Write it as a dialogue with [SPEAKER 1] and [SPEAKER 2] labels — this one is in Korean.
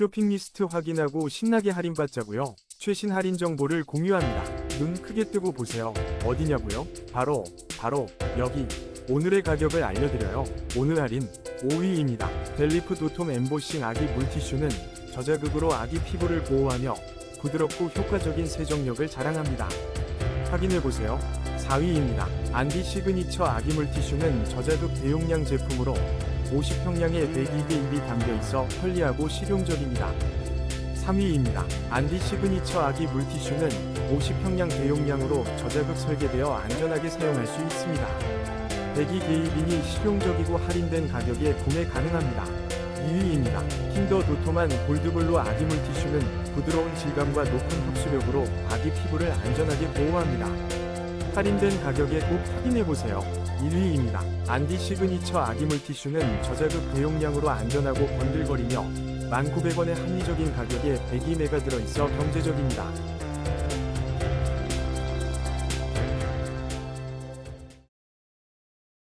[SPEAKER 1] 쇼핑 리스트 확인하고 신나게 할인받자고요. 최신 할인 정보를 공유합니다. 눈 크게 뜨고 보세요. 어디냐고요? 바로 바로 여기 오늘의 가격을 알려드려요. 오늘 할인 5위입니다. 벨리프 도톰 엠보싱 아기 물티슈는 저자극으로 아기 피부를 보호하며 부드럽고 효과적인 세정력을 자랑합니다. 확인해보세요. 4위입니다. 안디 시그니처 아기 물티슈는 저자극 대용량 제품으로 50평량의 배기계 입이 담겨 있어 편리하고 실용적입니다. 3위입니다. 안디 시그니처 아기 물티슈는 50평량 대용량으로 저자극 설계되어 안전하게 사용할 수 있습니다. 배기 개입이니 실용적이고 할인된 가격에 구매 가능합니다. 2위입니다. 킨더 도톰한 골드블루 아기 물티슈는 부드러운 질감과 높은 흡수력으로 아기 피부를 안전하게 보호합니다. 할인된 가격에 꼭 확인해보세요. 1위입니다. 안디 시그니처 아기 물티슈는 저자극 대용량으로 안전하고 번들거리며 1,900원의 합리적인 가격에 배기매가 들어있어 경제적입니다.